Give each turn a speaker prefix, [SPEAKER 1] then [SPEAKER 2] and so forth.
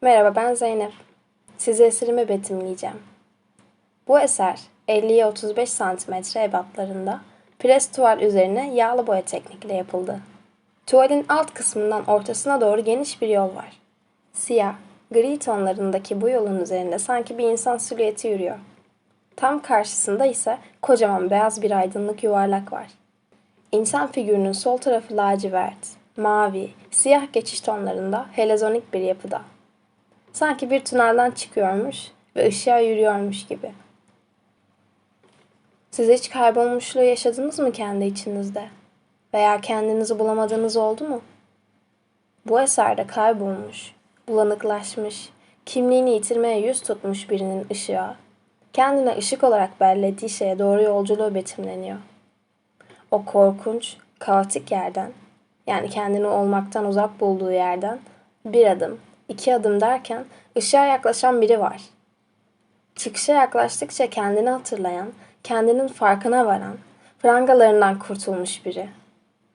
[SPEAKER 1] Merhaba ben Zeynep. Size eserimi betimleyeceğim. Bu eser 50'ye 35 santimetre ebatlarında pres tuval üzerine yağlı boya teknikle yapıldı. Tuvalin alt kısmından ortasına doğru geniş bir yol var. Siyah, gri tonlarındaki bu yolun üzerinde sanki bir insan silüeti yürüyor. Tam karşısında ise kocaman beyaz bir aydınlık yuvarlak var. İnsan figürünün sol tarafı lacivert, mavi, siyah geçiş tonlarında helezonik bir yapıda. Sanki bir tünelden çıkıyormuş ve ışığa yürüyormuş gibi. Siz hiç kaybolmuşluğu yaşadınız mı kendi içinizde? Veya kendinizi bulamadığınız oldu mu? Bu eserde kaybolmuş, bulanıklaşmış, kimliğini yitirmeye yüz tutmuş birinin ışığa, kendine ışık olarak bellediği şeye doğru yolculuğu betimleniyor. O korkunç, kaotik yerden, yani kendini olmaktan uzak bulduğu yerden bir adım, iki adım derken ışığa yaklaşan biri var. Çıkışa yaklaştıkça kendini hatırlayan, kendinin farkına varan, prangalarından kurtulmuş biri.